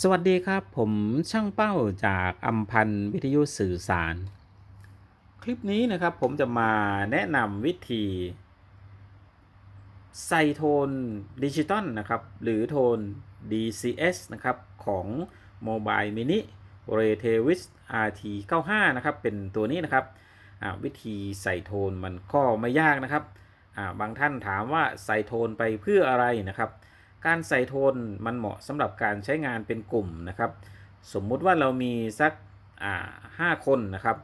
สวัสดีครับ ผมช่างเป้าจากอัมพันธ์วิทยุสื่อสาร คลิปนี้นะครับผมจะมาแนะนำวิธี ใส่โทนดิจิตอลนะครับ หรือโทน DCS นะครับ ของ Mobile Mini r e t e v i s RT 95 นะครับ เป็นตัวนี้นะครับ วิธีใส่โทนมันก็ไม่ยากนะครับ บางท่านถามว่าใส่โทนไปเพื่ออะไรนะครับ การใส่โทนมันเหมาะสำหรับการใช้งานเป็นกลุ่มนะครับ สมมุติว่าเรามีสักห้าคนนะครับ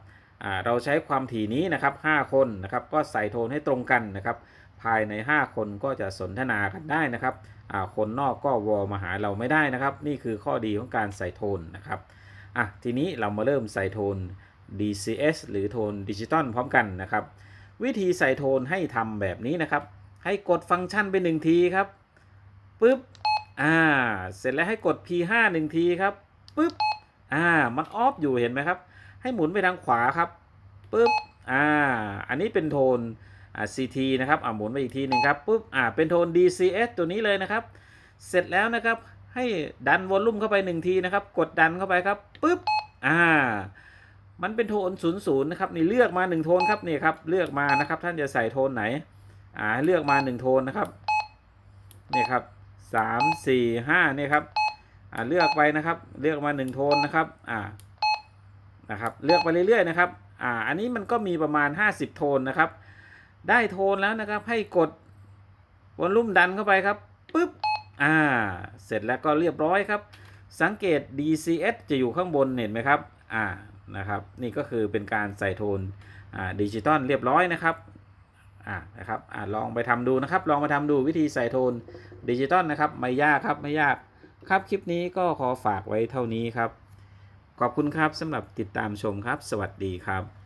เราใช้ความถี่นี้นะครับ5คนนะครับก็ใส่โทนให้ตรงกันนะครับ ภายใน 5 คนก็จะสนทนากันได้นะครับคนนอกก็วอลมาหาเราไม่ได้นะครับ นี่คือข้อดีของการใส่โทนนะครับอะทีนี้เรามาเริ่มใส่โทน DCS หรือโทนดิจิตอลพร้อมกันนะครับ วิธีใส่โทนให้ทำแบบนี้นะครับ ให้กดฟังก์ชันไปหนึ่งทีครับ ปึ๊บอ่า เสร็จแล้วให้กด P5 หนึ่งทีครับปึ๊บอ่า มันออฟอยู่เห็นไหมครับ ให้หมุนไปทางขวาครับปึ๊บอ่า อันนี้เป็นโทนอ่า CT นะครับอ่าหมุนไปอีกทีหนึ่งครับปึ๊บอ่าเป็นโทน DCS ตัวนี้เลยนะครับ เสร็จแล้วนะครับให้ดันวอลลุ่มเข้าไปหนึ่งทีนะครับ กดดันเข้าไปครับปึ๊บอ่า มันเป็นโทน00นะครับนี่เลือกมา1โทนครับนี่ครับเลือกมานะครับ ท่านจะใส่โทนไหนอ่าให้เลือกมา1โทนนะครับนี่ครับ สามสี่ห้าเนี่ยครับอ่าเลือกไปนะครับ เลือกมาหนึ่งโทนนะครับอ่านะครับ เลือกไปเรื่อยๆนะครับอ่าอันนี้มันก็มีประมาณ 50 โทนนะครับ ได้โทนแล้วนะครับ ให้กดวอลลุ่มดันเข้าไปครับปึ๊บอ่า เสร็จแล้วก็เรียบร้อยครับ สังเกต DCS จะอยู่ข้างบนเห็นไหมครับอ่านะครับ นี่ก็คือเป็นการใส่โทนอ่าดิจิตอลเรียบร้อยนะครับ อ่านะครับอ่าลองไปทำดูนะครับ ลองไปทำดูวิธีใส่โทนดิจิตอลนะครับ ไม่ยากครับไม่ยากครับคลิปนี้ก็ขอฝากไว้เท่านี้ครับ ขอบคุณครับสำหรับติดตามชมครับ สวัสดีครับ